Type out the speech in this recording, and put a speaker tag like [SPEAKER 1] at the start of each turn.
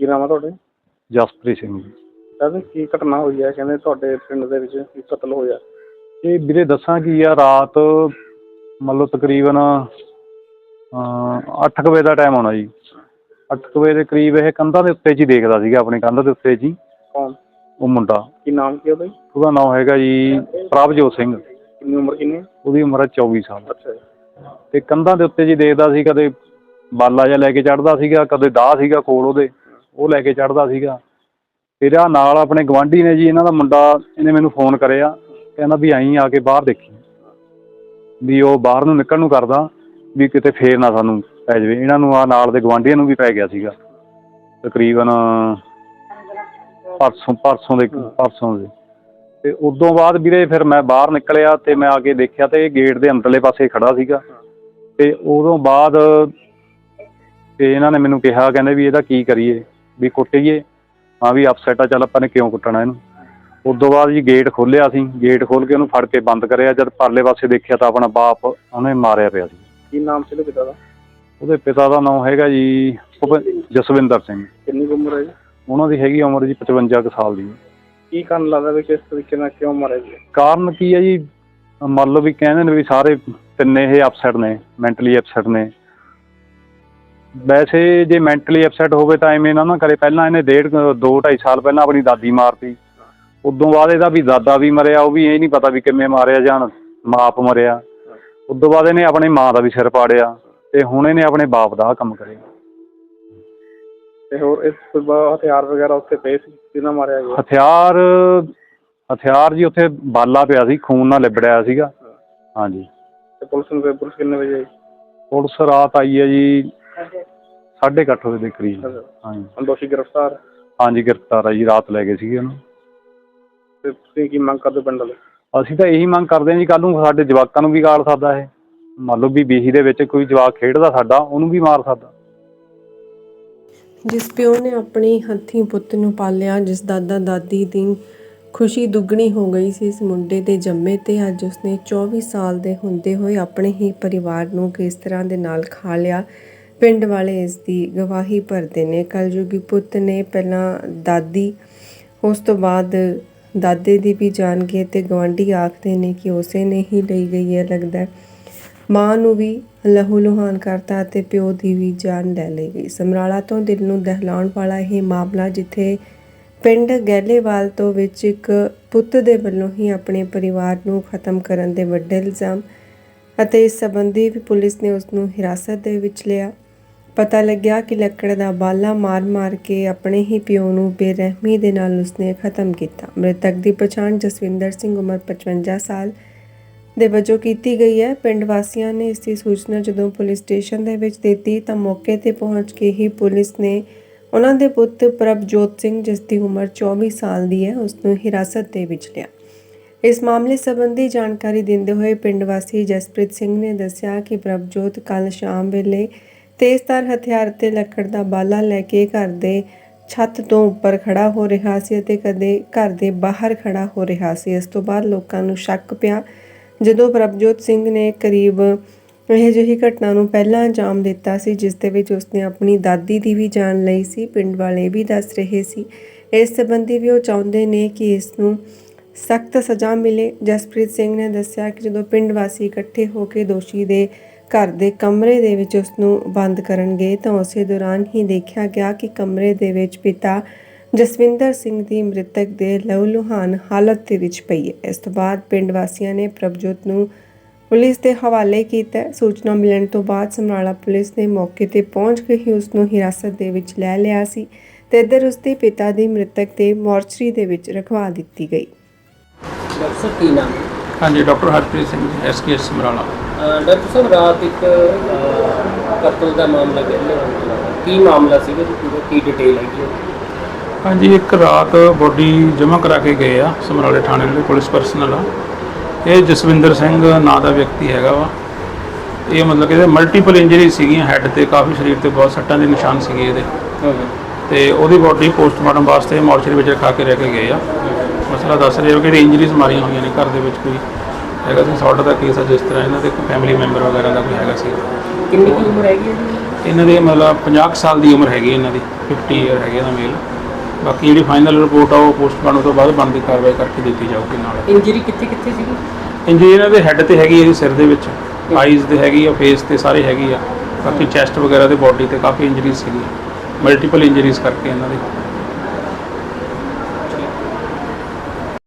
[SPEAKER 1] ਕੀ ਨਾਮ ਆ ਤੁਹਾਡੇ?
[SPEAKER 2] ਜਸਪ੍ਰੀਤ ਸਿੰਘ ਜੀ।
[SPEAKER 1] ਕਹਿੰਦੇ ਕੀ ਘਟਨਾ ਹੋਈ ਹੈ ਕਹਿੰਦੇ ਤੁਹਾਡੇ ਪਿੰਡ ਦੇ ਵਿੱਚ ਕੀ ਕਤਲ ਹੋਇਆ।
[SPEAKER 2] ਇਹ ਵੀਰੇ ਦੱਸਾਂ ਕੀ ਆ ਰਾਤ ਮੰਨ ਲਓ ਤਕਰੀਬਨ 8 ਵਜੇ ਦਾ ਟਾਈਮ ਹੋਣਾ ਜੀ। 8 ਵਜੇ ਦੇ ਕਰੀਬ ਇਹ ਕੰਧਾਂ ਦੇ ਉੱਤੇ ਹੀ ਦੇਖਦਾ ਸੀਗਾ ਆਪਣੀ ਕੰਧ ਦੇ ਉੱਤੇ
[SPEAKER 1] ਕੌਣ?
[SPEAKER 2] ਉਹ ਮੁੰਡਾ।
[SPEAKER 1] ਕੀ ਨਾਮ ਕੀ ਉਹਦਾ ਜੀ?
[SPEAKER 2] ਉਹਦਾ ਨਾਮ ਹੈਗਾ ਜੀ ਪ੍ਰਭਜੋਤ ਸਿੰਘ।
[SPEAKER 1] ਕਿੰਨੀ ਉਮਰ ਕਿੰਨੀ?
[SPEAKER 2] ਉਹਦੀ ਉਮਰ ਹੈ 24 ਸਾਲ।
[SPEAKER 1] ਅੱਛਾ ਜੀ।
[SPEAKER 2] ਤੇ ਕੰਧਾਂ ਦੇ ਉੱਤੇ ਜੀ ਦੇਖਦਾ ਸੀ ਕਦੇ ਬਾਲਾ ਜਿਹਾ ਲੈ ਕੇ ਚੜਦਾ ਸੀਗਾ ਕਦੇ ਦਾਹ ਸੀਗਾ ਕੋਲ ਉਹਦੇ। ਉਹ ਲੈ ਕੇ ਚੜਦਾ ਸੀਗਾ। ਫਿਰ ਆ ਨਾਲ ਆਪਣੇ ਗਵਾਂਢੀ ਨੇ ਜੀ, ਇਹਨਾਂ ਦਾ ਮੁੰਡਾ, ਇਹਨੇ ਮੈਨੂੰ ਫੋਨ ਕਰਿਆ, ਕਹਿੰਦਾ ਵੀ ਆਈ ਆ ਕੇ ਬਾਹਰ ਦੇਖੀ। ਵੀ ਉਹ ਬਾਹਰ ਨੂੰ ਨਿਕਲਣ ਨੂੰ ਕਰਦਾ, ਵੀ ਕਿਤੇ ਫੇਰ ਨਾ ਸਾਨੂੰ ਪੈ ਜਾਵੇ। ਇਹਨਾਂ ਨੂੰ ਆ ਨਾਲ ਦੇ ਗਵਾਂਢੀਆਂ ਨੂੰ ਵੀ ਪੈ ਗਿਆ ਸੀਗਾ। ਤਕਰੀਬਨ ਪਰਸੋਂ ਪਰਸੋਂ ਦੇ ਪਰਸੋਂ ਦੇ। ਤੇ ਉਦੋਂ ਬਾਅਦ ਵੀਰੇ ਫਿਰ ਮੈਂ ਬਾਹਰ ਨਿਕਲਿਆ ਤੇ ਮੈਂ ਆ ਕੇ ਦੇਖਿਆ ਤੇ ਇਹ ਗੇਟ ਦੇ ਅੰਦਰਲੇ ਪਾਸੇ ਖੜਾ ਸੀਗਾ। ਤੇ ਉਦੋਂ ਬਾਅਦ ਤੇ ਇਹਨਾਂ ਨੇ ਮੈਨੂੰ ਕਿਹਾ, ਕਹਿੰਦੇ ਵੀ ਇਹਦਾ ਕੀ ਕਰੀਏ? ਵੀ ਕੁੱਟੀਏ ਹਾਂ ਵੀ ਅਪਸੈਟ ਆ ਚੱਲ ਆਪਾਂ ਨੇ ਕਿਉਂ ਕੁੱਟਣਾ ਇਹਨੂੰ? ਉਦੋਂ ਬਾਅਦ ਜੀ ਗੇਟ ਖੋਲ੍ਹਿਆ ਸੀ ਗੇਟ ਖੋਲ ਕੇ ਉਹਨੂੰ ਫੜ ਕੇ ਬੰਦ ਕਰਿਆ ਜਦ ਪਰਲੇ ਪਾਸੇ ਦੇਖਿਆ ਤਾਂ ਆਪਣਾ ਬਾਪ ਉਹਨੇ ਮਾਰਿਆ ਪਿਆ ਸੀ।
[SPEAKER 1] ਕੀ ਨਾਮ ਸੀ ਉਹਦੇ ਪਿਤਾ ਦਾ?
[SPEAKER 2] ਉਹਦੇ ਪਿਤਾ ਦਾ ਨਾਮ ਹੈਗਾ ਜੀ ਭੁਪਿੰ- ਜਸਵਿੰਦਰ ਸਿੰਘ।
[SPEAKER 1] ਕਿੰਨੀ ਕੁ ਉਮਰ ਹੈ ਜੀ?
[SPEAKER 2] ਉਹਨਾਂ ਦੀ ਹੈਗੀ ਉਮਰ ਜੀ 55 ਕੁ ਸਾਲ ਦੀ।
[SPEAKER 1] ਕੀ ਕਾਰਨ ਲੱਗਦਾ ਵੀ ਕਿਸ ਤਰੀਕੇ ਨਾਲ ਕਿਉਂ ਮਾਰਿਆ ਜੀ?
[SPEAKER 2] ਕਾਰਨ ਕੀ ਹੈ ਜੀ? ਮੰਨ ਲਓ ਵੀ ਕਹਿੰਦੇ ਨੇ ਵੀ ਸਾਰੇ ਤਿੰਨੇ ਇਹ ਅਪਸੈਟ ਨੇ ਮੈਂਟਲੀ ਅਪਸੈਟ ਨੇ। ਵੈਸੇ ਜੇ ਮੈਂਟਲੀ ਅਪਸੈਟ ਹੋਵੇ ਤਾਂ ਐਵੇਂ ਨਾ ਨਾ ਕਰੇ। ਪਹਿਲਾਂ ਇਹਨੇ ਡੇਢ ਕੁ- ਦੋ ਢਾਈ ਸਾਲ ਪਹਿਲਾਂ ਆਪਣੀ ਦਾਦੀ ਮਾਰਤੀ। ਉਦੋਂ ਬਾਅਦ ਇਹਦਾ ਵੀ ਦਾਦਾ ਵੀ ਮਰਿਆ ਉਹ ਵੀ ਇਹ ਨਹੀਂ ਪਤਾ ਵੀ ਕਿਵੇਂ ਮਾਰਿਆ ਜਾਂ ਮਾਪ ਮਰਿਆ। ਉਦੋਂ ਬਾਅਦ ਇਹਨੇ ਆਪਣੇ ਮਾਂ ਦਾ ਵੀ ਸਿਰ ਪਾੜਿਆ ਤੇ ਹੁਣ ਇਹਨੇ ਆਪਣੇ ਬਾਪ ਦਾ ਕੰਮ ਕਰਿਆ।
[SPEAKER 1] ਤੇ ਹੋਰ ਇਸ ਤੋਂ ਬਾਅਦ ਹਥਿਆਰ ਵਗੈਰਾ ਉੱਥੇ ਪਏ ਸੀ? ਕਿਹਨਾਂ ਮਾਰਿਆ ਗਿਆ?
[SPEAKER 2] ਹਥਿਆਰ ਹਥਿਆਰ ਜੀ ਉੱਥੇ ਬਾਲਾ ਪਿਆ ਸੀ ਖੂਨ ਨਾਲ ਲਿਬੜਿਆ ਸੀਗਾ। ਹਾਂਜੀ।
[SPEAKER 1] ਤੇ ਪੁਲਿਸ ਨੂੰ ਪੁਲਿਸ ਕਿੰਨੇ ਵਜੇ ਆਈ?
[SPEAKER 2] ਪੁਲਿਸ ਰਾਤ ਆਈ ਹੈ ਜੀ ਸਾਢੇ ਕੁ ਅੱਠ ਵਜੇ ਦੇ ਕਰੀਬ।
[SPEAKER 1] ਅੱਛਾ।
[SPEAKER 2] ਹਾਂਜੀ।
[SPEAKER 1] ਦੋਸ਼ੀ ਗ੍ਰਿਫਤਾਰ?
[SPEAKER 2] ਹਾਂਜੀ ਗ੍ਰਿਫਤਾਰ ਆ ਜੀ ਰਾਤ ਲੈ ਗਏ ਸੀਗੇ ਉਹਨੂੰ।
[SPEAKER 1] ਤੇ ਤੁਸੀਂ ਕੀ ਮੰਗ ਕਰਦੇ ਪਿੰਡ ਵਾਲੇ?
[SPEAKER 2] ਅਸੀਂ ਤਾਂ ਇਹੀ ਮੰਗ ਕਰਦੇ ਹਾਂ ਜੀ ਕੱਲ ਨੂੰ ਸਾਡੇ ਜਵਾਕਾਂ ਨੂੰ ਵੀ ਗਾਲ ਸਕਦਾ ਇਹ। ਮੰਨ ਲਓ ਵੀ ਬੀਹੀ ਦੇ ਵਿੱਚ ਕੋਈ ਜਵਾਕ ਖੇਡਦਾ ਸਾਡਾ ਉਹਨੂੰ ਵੀ ਮਾਰ ਸਕਦਾ
[SPEAKER 3] ਜਿਸ ਪਿਓ ਨੇ ਆਪਣੇ ਹੱਥੀਂ ਪੁੱਤ ਨੂੰ ਪਾਲਿਆ ਜਿਸ ਦਾਦਾ ਦਾਦੀ ਦੀ ਖੁਸ਼ੀ ਦੁੱਗਣੀ ਹੋ ਗਈ ਸੀ ਇਸ ਮੁੰਡੇ ਦੇ ਜੰਮੇ ਤੇ ਅੱਜ ਉਸਨੇ 24 ਸਾਲ ਦੇ ਹੁੰਦੇ ਹੋਏ ਆਪਣੇ ਹੀ ਪਰਿਵਾਰ ਨੂੰ ਕਿਸ ਤਰ੍ਹਾਂ ਦੇ ਨਾਲ ਖਾ ਲਿਆ ਪਿੰਡ ਵਾਲੇ ਇਸ ਦੀ ਗਵਾਹੀ ਭਰਦੇ ਨੇ। ਕਲਯੁਗੀ ਪੁੱਤ ਨੇ ਪਹਿਲਾਂ ਦਾਦੀ, ਉਸ ਤੋਂ ਬਾਅਦ ਦਾਦੇ ਦੀ ਵੀ ਜਾਣ ਗਈ ਤੇ ਗਵਾਂਢੀ ਆਖਦੇ ਨੇ ਕਿ ਉਸੇ ਨੇ ਹੀ ਲਈ ਗਈ ਹੈ, ਲੱਗਦਾ ਮਾਂ ਨੂੰ ਵੀ ਲਹੂ ਲੁਹਾਨ ਕਰਤਾ ਤੇ ਪਿਓ ਦੀ ਵੀ ਜਾਨ ਲੈ ਲਈ ਗਈ। ਸਮਰਾਲਾ ਤੋਂ ਦਿਲ ਨੂੰ ਦਹਿਲਾਉਣ ਵਾਲਾ ਇਹ ਮਾਮਲਾ ਜਿੱਥੇ ਪਿੰਡ ਗੈਲੇਵਾਲ ਤੋਂ ਵਿੱਚ ਇੱਕ ਪੁੱਤ ਦੇ ਵੱਲੋਂ ਹੀ ਆਪਣੇ ਪਰਿਵਾਰ ਨੂੰ ਖਤਮ ਕਰਨ ਦੇ ਵੱਡੇ ਇਲਜ਼ਾਮ ਅਤੇ ਇਸ ਸੰਬੰਧੀ ਵੀ ਪੁਲਿਸ ਨੇ ਉਸ ਨੂੰ ਹਿਰਾਸਤ ਦੇ ਵਿੱਚ ਲਿਆ। ਪਤਾ ਲੱਗਿਆ ਕਿ ਲੱਕੜ ਦਾ ਬਾਲਾ ਮਾਰ-ਮਾਰ ਕੇ ਆਪਣੇ ਹੀ ਪਿਓ ਨੂੰ ਬੇਰਹਿਮੀ ਦੇ ਨਾਲ ਉਸਨੇ ਖਤਮ ਕੀਤਾ। ਮ੍ਰਿਤਕ ਦੀ ਪਛਾਣ ਜਸਵਿੰਦਰ ਸਿੰਘ ਉਮਰ 55 ਸਾਲ ਦੇ ਵਜੋਂ ਕੀਤੀ ਗਈ ਹੈ। ਪਿੰਡ ਵਾਸੀਆਂ ਨੇ ਇਸ ਦੀ ਸੂਚਨਾ ਜਦੋਂ ਪੁਲਿਸ ਸਟੇਸ਼ਨ ਦੇ ਵਿੱਚ ਦਿੱਤੀ ਤਾਂ ਮੌਕੇ ਤੇ ਪਹੁੰਚ ਕੇ ਹੀ ਪੁਲਿਸ ਨੇ ਉਹਨਾਂ ਦੇ ਪੁੱਤ ਪ੍ਰਭਜੋਤ ਸਿੰਘ, ਜਿਸ ਦੀ ਉਮਰ 24 ਸਾਲ ਦੀ ਹੈ ਉਸ ਨੂੰ ਹਿਰਾਸਤ ਦੇ ਵਿੱਚ ਲਿਆ। ਇਸ ਮਾਮਲੇ ਸੰਬੰਧੀ ਜਾਣਕਾਰੀ ਦਿੰਦੇ ਹੋਏ ਪਿੰਡ ਵਾਸੀ ਜਸਪ੍ਰੀਤ ਸਿੰਘ ਨੇ ਦੱਸਿਆ ਕਿ ਪ੍ਰਭਜੋਤ ਕੱਲ ਸ਼ਾਮ ਵੇਲੇ ਤੇਜ਼ਧਾਰ ਹਥਿਆਰ ਤੇ ਲੱਕੜ ਦਾ ਬਾਲਾ ਲੈ ਕੇ ਘਰ ਦੇ ਛੱਤ ਤੋਂ ਉੱਪਰ ਖੜਾ ਹੋ ਰਿਹਾ ਸੀ ਅਤੇ ਕਦੇ ਘਰ ਦੇ ਬਾਹਰ ਖੜਾ ਹੋ ਰਿਹਾ ਸੀ। ਇਸ ਤੋਂ ਬਾਅਦ ਲੋਕਾਂ ਨੂੰ ਸ਼ੱਕ ਪਿਆ ਜਦੋਂ ਪ੍ਰਭਜੋਤ ਸਿੰਘ ਨੇ ਕਰੀਬ ਇਹ ਜਿਹੀ ਘਟਨਾ ਨੂੰ ਪਹਿਲਾਂ ਅੰਜਾਮ ਦਿੱਤਾ ਸੀ, ਜਿਸ ਦੇ ਵਿੱਚ ਉਸਨੇ ਆਪਣੀ ਦਾਦੀ ਦੀ ਵੀ ਜਾਨ ਲਈ ਸੀ, ਪਿੰਡ ਵਾਲੇ ਵੀ ਦੱਸ ਰਹੇ ਸੀ। ਇਸ ਸੰਬੰਧੀ ਵੀ ਉਹ ਚਾਹੁੰਦੇ ਨੇ ਕਿ ਇਸ ਨੂੰ ਸਖਤ ਸਜ਼ਾ ਮਿਲੇ। ਜਸਪ੍ਰੀਤ ਸਿੰਘ ਨੇ ਦੱਸਿਆ ਕਿ ਜਦੋਂ ਪਿੰਡ ਵਾਸੀ ਇਕੱਠੇ ਹੋ ਕੇ ਦੋਸ਼ੀ ਦੇ ਘਰ ਦੇ ਕਮਰੇ ਦੇ ਵਿੱਚ ਉਸ ਨੂੰ ਬੰਦ ਕਰਨਗੇ ਤਾਂ ਉਸੇ ਦੌਰਾਨ ਹੀ ਦੇਖਿਆ ਗਿਆ ਕਿ ਕਮਰੇ ਦੇ ਵਿੱਚ ਪਿਤਾ ਜਸਵਿੰਦਰ ਸਿੰਘ ਦੀ ਮ੍ਰਿਤਕ ਦੇ ਲਹੂ-ਲੁਹਾਨ ਹਾਲਤ ਦੇ ਵਿੱਚ ਪਈ ਹੈ। ਇਸ ਤੋਂ ਬਾਅਦ ਪਿੰਡ ਵਾਸੀਆਂ ਨੇ ਪ੍ਰਭਜੋਤ ਨੂੰ ਪੁਲਿਸ ਦੇ ਹਵਾਲੇ ਕੀਤਾ। ਸੂਚਨਾ ਮਿਲਣ ਤੋਂ ਬਾਅਦ ਸਮਰਾਲਾ ਪੁਲਿਸ ਨੇ ਮੌਕੇ ਤੇ ਪਹੁੰਚ ਕੇ ਹੀ ਉਸ ਨੂੰ ਹਿਰਾਸਤ ਦੇ ਵਿੱਚ ਲੈ ਲਿਆ ਸੀ ਤੇ ਇੱਧਰ ਉਸ ਦੇ ਪਿਤਾ ਦੀ ਮ੍ਰਿਤਕ ਦੇ ਮੋਰਚਰੀ ਦੇ ਵਿੱਚ ਰਖਵਾ ਦਿੱਤੀ ਗਈ।
[SPEAKER 4] ਡਾਕਟਰ ਕੀ ਨਾਮ
[SPEAKER 5] ਹਾਂਜੀ doctor Harpreet Singh SKS Samrala.
[SPEAKER 4] Doctor ਸਾਹਿਬ ਰਾਤ ਇੱਕ ਅਹ, ਕਤਲ ਦਾ ਮਾਮਲਾ ਕਹਿੰਦੇ ਹੋ ਕੀ ਮਾਮਲਾ ਸੀਗਾ ਜੀ? ਪੂਰਾ ਕੀ ਡਿਟੇਲ ਹੈਗੀ ਹੈ?
[SPEAKER 5] ਹਾਂਜੀ ਇੱਕ ਰਾਤ ਬੋਡੀ ਜਮ੍ਹਾਂ ਕਰਾ ਕੇ ਗਏ ਆ ਸਮਰਾਲੇ ਥਾਣੇ ਦੇ ਪੁਲਿਸ ਪਰਸਨਲ ਆ। ਇਹ ਜਸਵਿੰਦਰ ਸਿੰਘ ਨਾਂ ਦਾ ਵਿਅਕਤੀ ਹੈਗਾ ਵਾ। ਇਹ ਮਤਲਬ ਕਿ ਇਹਦੇ ਮਲਟੀਪਲ ਇੰਜਰੀ ਸੀਗੀਆਂ ਹੈੱਡ ਤੇ ਕਾਫੀ ਸਰੀਰ ਤੇ ਬਹੁਤ ਸੱਟਾਂ ਦੇ ਨਿਸ਼ਾਨ ਸੀਗੇ ਇਹਦੇ। ਤੇ ਉਹਦੀ ਬੋਡੀ ਪੋਸਟਮਾਰਟਮ ਵਾਸਤੇ ਮੋਰਚਰੀ ਵਿੱਚ ਰਖਾ ਕੇ ਰਹਿ ਕੇ ਗਏ ਆ। ਮਸਲਾ ਦੱਸ ਰਹੇ ਹੋ ਕਿ ਇੰਜਰੀਜ਼ ਮਾਰੀਆਂ ਹੋਈਆਂ ਨੇ ਘਰ ਦੇ ਵਿੱਚ ਕੋਈ ਹੈਗਾ ਸੀ ਸੌਟ ਦਾ ਕੇਸ ਆ ਜਿਸ ਤਰ੍ਹਾਂ ਇਹਨਾਂ ਦੇ ਕੋਈ ਫੈਮਿਲੀ ਮੈਂਬਰ ਵਗੈਰਾ ਦਾ ਕੋਈ ਹੈਗਾ ਸੀ।
[SPEAKER 4] ਕਿੰਨੀ ਕੀ ਉਮਰ ਹੈਗੀ
[SPEAKER 5] ਇਹਨਾਂ ਦੇ ਮਤਲਬ 50 ਕੁ ਸਾਲ ਦੀ ਉਮਰ ਹੈਗੀ ਇਹਨਾਂ ਦੀ 50 ਇਅਰ ਹੈਗੇ ਇਹਦਾ ਮੇਲ। ਬਾਕੀ ਜਿਹੜੀ ਫਾਈਨਲ ਰਿਪੋਰਟ ਆ ਉਹ ਪੋਸਟਮਾਰਟਮ ਤੋਂ ਬਾਅਦ ਬਣਦੀ ਕਾਰਵਾਈ ਕਰਕੇ ਦਿੱਤੀ ਜਾਊਗੀ ਨਾਲ।
[SPEAKER 4] ਇੰਜਰੀ ਕਿੱਥੇ ਕਿੱਥੇ ਸੀਗੀ?
[SPEAKER 5] ਇੰਜਰੀ ਇਹਨਾਂ ਦੇ ਹੈੱਡ ਤੇ ਹੈਗੀ ਜੀ ਸਿਰ ਦੇ ਵਿੱਚ। ਆਈਜ਼ ਤੇ ਹੈਗੀ ਆ ਫੇਸ ਤੇ ਸਾਰੇ ਹੈਗੀ ਆ। ਬਾਕੀ ਚੈਸਟ ਵਗੈਰਾ ਤੇ ਬਾਡੀ ਤੇ ਕਾਫੀ ਇੰਜਰੀਜ਼ ਸੀਗੀ ਮਲਟੀਪਲ ਇੰਜਰੀਜ਼ ਕਰਕੇ ਇਹਨਾਂ ਦੇ।